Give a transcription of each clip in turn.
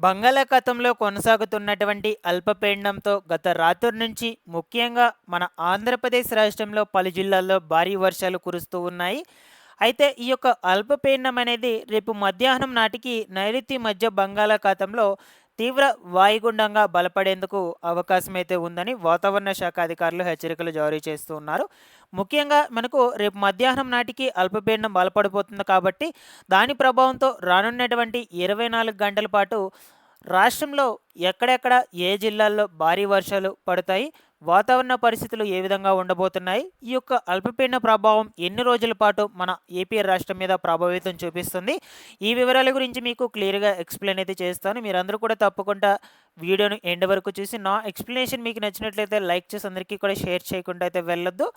బంగాళాఖాతంలో కొనసాగుతున్నటువంటి అల్పపీడనంతో గత రాత్రి నుంచి ముఖ్యంగా మన ఆంధ్రప్రదేశ్ రాష్ట్రంలో పలు జిల్లాల్లో భారీ వర్షాలు కురుస్తూ ఉన్నాయి. అయితే ఈ యొక్క అల్పపీడనం అనేది రేపు మధ్యాహ్నం నాటికి నైరుతి మధ్య బంగాళాఖాతంలో తీవ్ర వాయుగుండంగా బలపడేందుకు అవకాశం అయితే ఉందని వాతావరణ శాఖ అధికారులు హెచ్చరికలు జారీ చేస్తూ ఉన్నారు. ముఖ్యంగా మనకు రేపు మధ్యాహ్నం నాటికి అల్పపీడనం బలపడిపోతుంది కాబట్టి దాని ప్రభావంతో రానున్నటువంటి ఇరవై నాలుగు గంటల పాటు రాష్ట్రంలో ఎక్కడెక్కడ ఏ జిల్లాల్లో భారీ వర్షాలు పడతాయి వాతావరణ పరిస్థితులు ఏ విధంగా ఉండబోతున్నాయి ఈ యొక్క అల్పపీడన ప్రభావం ఎన్ని రోజుల పాటు మన ఏపీ రాష్ట్రం మీద ప్రభావితం చూపిస్తుంది ఈ వివరాల గురించి మీకు క్లియర్గా ఎక్స్ప్లెయిన్ అయితే చేస్తాను. మీరందరూ కూడా తప్పకుండా వీడియోను ఎండ్ వరకు చూసి నా ఎక్స్ప్లెనేషన్ మీకు నచ్చినట్లయితే లైక్ చేసి అందరికీ కూడా షేర్ చేయకుండా అయితే వెళ్ళొద్దు.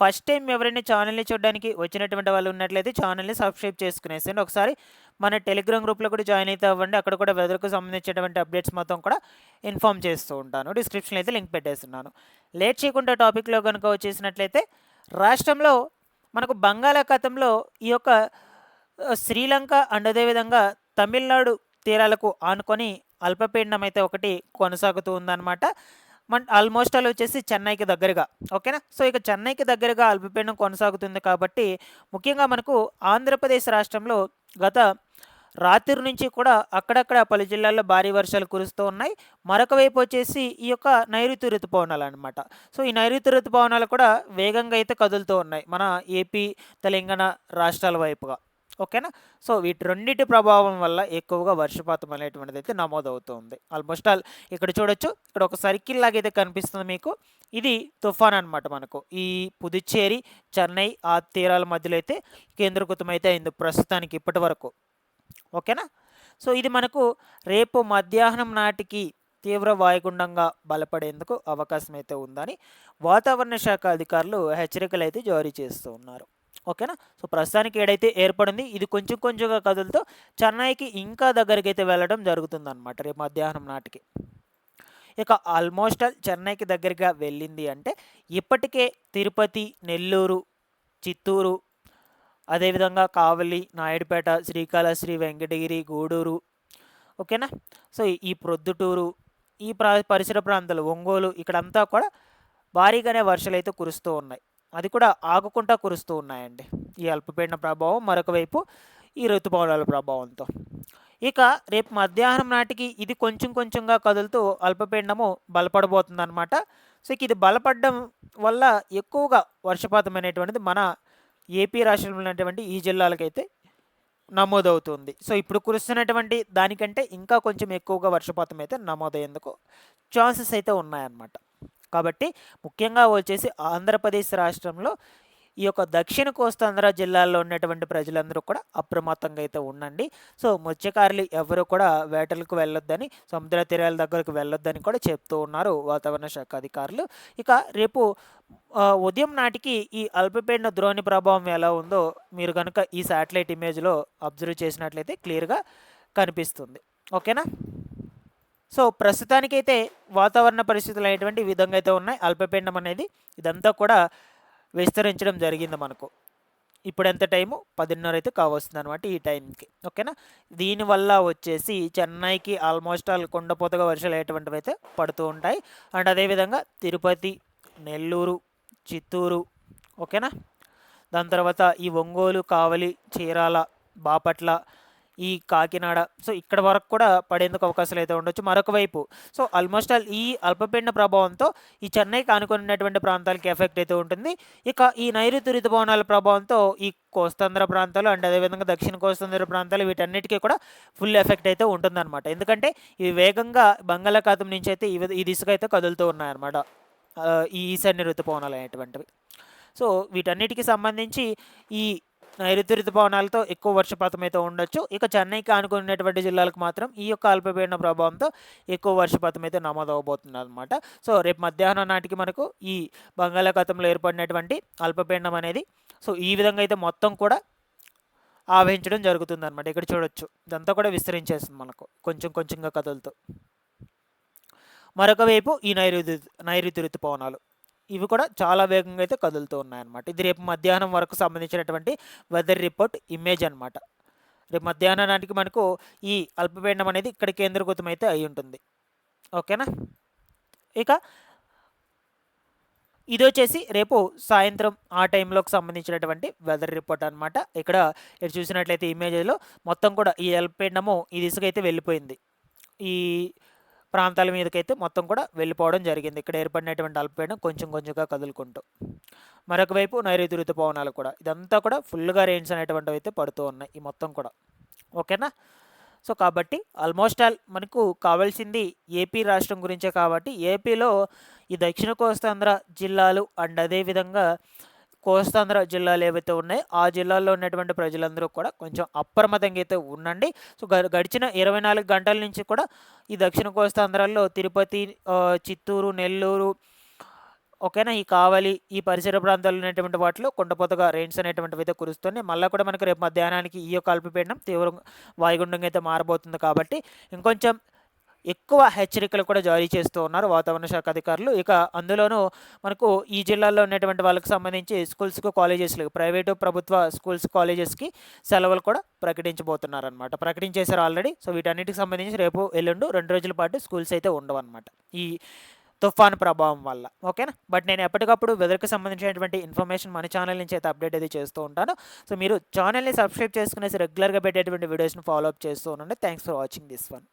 ఫస్ట్ టైం ఎవరైనా ఛానల్ని చూడడానికి వచ్చినటువంటి వాళ్ళు ఉన్నట్లయితే ఛానల్ని సబ్స్క్రైబ్ చేసుకునేసండి ఒకసారి మన టెలిగ్రామ్ గ్రూప్లో కూడా జాయిన్ అయితే అవ్వండి. అక్కడ కూడా వెదర్కు సంబంధించినటువంటి అప్డేట్స్ మొత్తం కూడా ఇన్ఫామ్ చేస్తూ ఉంటాను. డిస్క్రిప్షన్లో అయితే లింక్ పెట్టేస్తున్నాను. లేట్ చేయకుండా టాపిక్లో కనుక వచ్చేసినట్లయితే రాష్ట్రంలో మనకు బంగాళాఖాతంలో ఈ యొక్క శ్రీలంక అండ్ అదేవిధంగా తమిళనాడు తీరాలకు ఆనుకొని అల్పపీడనం అయితే ఒకటి కొనసాగుతూ ఉందన్నమాట. మన ఆల్మోస్ట్ ఆల్ వచ్చేసి చెన్నైకి దగ్గరగా ఓకేనా? సో ఇక చెన్నైకి దగ్గరగా అల్పపీడనం కొనసాగుతుంది కాబట్టి ముఖ్యంగా మనకు ఆంధ్రప్రదేశ్ రాష్ట్రంలో గత రాత్రి నుంచి కూడా అక్కడక్కడ పలు జిల్లాల్లో భారీ వర్షాలు కురుస్తూ ఉన్నాయి. మరొక వైపు వచ్చేసి ఈ యొక్క నైరుతి ఋతుపవనాలు అనమాట సో ఈ నైరుతి ఋతుపవనాలు కూడా వేగంగా అయితే కదులుతూ ఉన్నాయి మన ఏపీ తెలంగాణ రాష్ట్రాల వైపుగా. ఓకేనా? సో వీటి రెండింటి ప్రభావం వల్ల ఎక్కువగా వర్షపాతం అనేటువంటిది అయితే నమోదవుతుంది. ఆల్మోస్ట్ ఆల్ ఇక్కడ చూడొచ్చు ఇక్కడ ఒక సర్కిల్ లాగైతే కనిపిస్తుంది మీకు. ఇది తుఫాన్ అనమాట మనకు. ఈ పుదుచ్చేరి చెన్నై ఆ తీరాల మధ్యలో అయితే కేంద్రీకృతం అయితే అయింది ప్రస్తుతానికి ఇప్పటి వరకు. ఓకేనా? సో ఇది మనకు రేపు మధ్యాహ్నం నాటికి తీవ్ర వాయుగుండంగా బలపడేందుకు అవకాశం అయితే ఉందని వాతావరణ శాఖ అధికారులు హెచ్చరికలు అయితే జారీ చేస్తూ ఉన్నారు. ఓకేనా? సో ప్రస్తుతానికి ఏడైతే ఏర్పడింది ఇది కొంచెం కొంచెంగా కదులుతూ చెన్నైకి ఇంకా దగ్గరికి అయితే వెళ్ళడం జరుగుతుంది అనమాట రేపు మధ్యాహ్నం నాటికి. ఇక ఆల్మోస్ట్ ఆల్ చెన్నైకి దగ్గరగా వెళ్ళింది అంటే ఇప్పటికే తిరుపతి నెల్లూరు చిత్తూరు అదేవిధంగా కావలి నాయుడుపేట శ్రీకాళహస్తి వెంకటగిరి గూడూరు ఓకేనా? సో ఈ ప్రొద్దుటూరు ఈ ప్రా పరిసర ప్రాంతాలు ఒంగోలు ఇక్కడంతా కూడా భారీగానే వర్షాలు అయితే కురుస్తూ ఉన్నాయి. అది కూడా ఆగకుండా కురుస్తూ ఉన్నాయండి. ఈ అల్పపీడన ప్రభావం మరొక వైపు ఈ ఋతుపవనాల ప్రభావంతో. ఇక రేపు మధ్యాహ్నం నాటికి ఇది కొంచెం కొంచెంగా కదులుతూ అల్పపీడనము బలపడబోతుంది అనమాట సో ఇక ఇది బలపడడం వల్ల ఎక్కువగా వర్షపాతం అనేటువంటిది మన ఏపీ రాష్ట్రంలో ఉన్నటువంటి ఈ జిల్లాలకైతే నమోదవుతుంది. సో ఇప్పుడు కురుస్తున్నటువంటి దానికంటే ఇంకా కొంచెం ఎక్కువగా వర్షపాతం అయితే నమోదయ్యేందుకు ఛాన్సెస్ అయితే ఉన్నాయన్నమాట. కాబట్టి ముఖ్యంగా వచ్చేసి ఆంధ్రప్రదేశ్ రాష్ట్రంలో ఈ యొక్క దక్షిణ కోస్తాంధ్ర జిల్లాల్లో ఉన్నటువంటి ప్రజలందరూ కూడా అప్రమత్తంగా అయితే ఉండండి. సో మత్స్యకారులు ఎవరు కూడా వేటలకు వెళ్ళొద్దని సముద్ర తీరాల దగ్గరకు వెళ్ళొద్దని కూడా చెప్తూ ఉన్నారు వాతావరణ శాఖ అధికారులు. ఇక రేపు ఉదయం నాటికి ఈ అల్పపీడన ద్రోణి ప్రభావం ఎలా ఉందో మీరు కనుక ఈ శాటిలైట్ ఇమేజ్లో అబ్జర్వ్ చేసినట్లయితే క్లియర్గా కనిపిస్తుంది. ఓకేనా? సో ప్రస్తుతానికైతే వాతావరణ పరిస్థితులు అనేటువంటి విధంగా అయితే ఉన్నాయి. అల్పపీండం అనేది ఇదంతా కూడా విస్తరించడం జరిగింది మనకు. ఇప్పుడు ఎంత టైము? పదిన్నర అయితే కావస్తుంది అనమాట ఈ టైంకి. ఓకేనా? దీనివల్ల వచ్చేసి చెన్నైకి ఆల్మోస్ట్ ఆల్ కొండపోతగా వర్షాలు అయ్యేటువంటివి అయితే పడుతూ ఉంటాయి. అండ్ అదేవిధంగా తిరుపతి నెల్లూరు చిత్తూరు ఓకేనా? దాని తర్వాత ఈ ఒంగోలు కావలి చీరాల బాపట్ల ఈ కాకినాడ. సో ఇక్కడ వరకు కూడా పడేందుకు అవకాశాలు అయితే ఉండొచ్చు. మరొక వైపు సో ఆల్మోస్ట్ ఆల్ ఈ అల్పపీడన ప్రభావంతో ఈ చెన్నైకి ఆనుకున్నటువంటి ప్రాంతాలకి ఎఫెక్ట్ అయితే ఉంటుంది. ఇక ఈ నైరుతి ఋతుపవనాల ప్రభావంతో ఈ కోస్తాంధ్ర ప్రాంతాలు అండ్ అదేవిధంగా దక్షిణ కోస్తాంధ్ర ప్రాంతాలు వీటన్నిటికీ కూడా ఫుల్ ఎఫెక్ట్ అయితే ఉంటుందన్నమాట. ఎందుకంటే ఇవి వేగంగా బంగాళాఖాతం నుంచి అయితే ఈ ఈ దిశగా అయితే కదులుతూ ఉన్నాయన్నమాట. ఈ ఈశాన్య ఋతుపవనాలు అనేటువంటివి. సో వీటన్నిటికి సంబంధించి ఈ నైరుతి ఋతుపవనాలతో ఎక్కువ వర్షపాతం అయితే ఉండొచ్చు. ఇక చెన్నైకి ఆనుకునేటువంటి జిల్లాలకు మాత్రం ఈ యొక్క అల్పపీడన ప్రభావంతో ఎక్కువ వర్షపాతం అయితే నమోదవబోతుంది అనమాట సో రేపు మధ్యాహ్నం నాటికి మనకు ఈ బంగాళాఖాతంలో ఏర్పడినటువంటి అల్పపీడనం అనేది సో ఈ విధంగా అయితే మొత్తం కూడా ఆవహించడం జరుగుతుంది అనమాట ఇక్కడ చూడొచ్చు. ఇదంతా కూడా విస్తరించేస్తుంది మనకు కొంచెం కొంచెంగా కథలతో మరొక వైపు ఈ నైరుతి నైరుతి ఋతుపవనాలు. ఇవి కూడా చాలా వేగంగా అయితే కదులుతూ ఉన్నాయన్నమాట. ఇది రేపు మధ్యాహ్నం వరకు సంబంధించినటువంటి వెదర్ రిపోర్ట్ ఇమేజ్ అనమాట రేపు మధ్యాహ్నానికి మనకు ఈ అల్పపీడనం అనేది ఇక్కడ కేంద్రీకృతం అయితే అయి ఉంటుంది. ఓకేనా? ఇక ఇది వచ్చేసి రేపు సాయంత్రం ఆ టైంలోకి సంబంధించినటువంటి వెదర్ రిపోర్ట్ అనమాట ఇక్కడ ఇక్కడ చూసినట్లయితే ఇమేజ్లో మొత్తం కూడా ఈ అల్పపీడనము ఈ దిశగా అయితే వెళ్ళిపోయింది. ఈ ప్రాంతాల మీదకైతే మొత్తం కూడా వెళ్ళిపోవడం జరిగింది. ఇక్కడ ఏర్పడినటువంటి అల్పపీడనం కొంచెం కొంచెంగా కదులుకుంటూ. మరొక వైపు నైరుతి ఋతుపవనాలు కూడా. ఇదంతా కూడా ఫుల్గా రెయిన్స్ అనేటువంటివి అయితే పడుతూ ఉన్నాయి ఈ మొత్తం కూడా. ఓకేనా? సో కాబట్టి ఆల్మోస్ట్ ఆల్ మనకు కావాల్సింది ఏపీ రాష్ట్రం గురించే కాబట్టి ఏపీలో ఈ దక్షిణ కోస్తాంధ్ర జిల్లాలు అండ్ అదేవిధంగా కోస్తాంధ్ర జిల్లాలు ఏవైతే ఉన్నాయో ఆ జిల్లాల్లో ఉన్నటువంటి ప్రజలందరూ కూడా కొంచెం అప్రమత్తంగా అయితే ఉండండి. సో గ- గడిచిన ఇరవై నాలుగు గంటల నుంచి కూడా ఈ దక్షిణ కోస్తాంధ్రాల్లో తిరుపతి చిత్తూరు నెల్లూరు ఓకేనా ఈ కావలి ఈ పరిసర ప్రాంతాల్లో ఉన్నటువంటి వాటిలో కొండపోతగా రెయిన్స్ అనేటువంటివి అయితే కురుస్తున్నాయి. మళ్ళీ కూడా మనకు రేపు మధ్యాహ్నానికి ఈ యొక్క అల్పపీడనం తీవ్ర వాయుగుండంగా అయితే మారబోతుంది కాబట్టి ఇంకొంచెం ఎక్కువ హెచ్చరికలు కూడా జారీ చేస్తూ ఉన్నారు వాతావరణ శాఖ అధికారులు. ఇక అందులోనూ మనకు ఈ జిల్లాల్లో ఉన్నటువంటి వాళ్ళకి సంబంధించి స్కూల్స్కు కాలేజెస్లకు ప్రైవేటు ప్రభుత్వ స్కూల్స్ కాలేజెస్కి సెలవులు కూడా ప్రకటించబోతున్నారు అనమాట ప్రకటించేశారు ఆల్రెడీ. సో వీటన్నిటికి సంబంధించి రేపు ఎల్లుండు రెండు రోజుల పాటు స్కూల్స్ అయితే ఉండవు అనమాట ఈ తుఫాన్ ప్రభావం వల్ల. ఓకేనా? బట్ నేను ఎప్పటికప్పుడు వెదర్కి సంబంధించినటువంటి ఇన్ఫర్మేషన్ మన ఛానల్ నుంచి అయితే అప్డేట్ అయితే చేస్తూ ఉంటాను. సో మీరు ఛానల్ని సబ్స్క్రైబ్ చేసుకునేసి రెగ్యులర్గా పెట్టేటువంటి వీడియోస్ని ఫాలో అప్ చేస్తూ ఉండండి. Thanks for watching this one.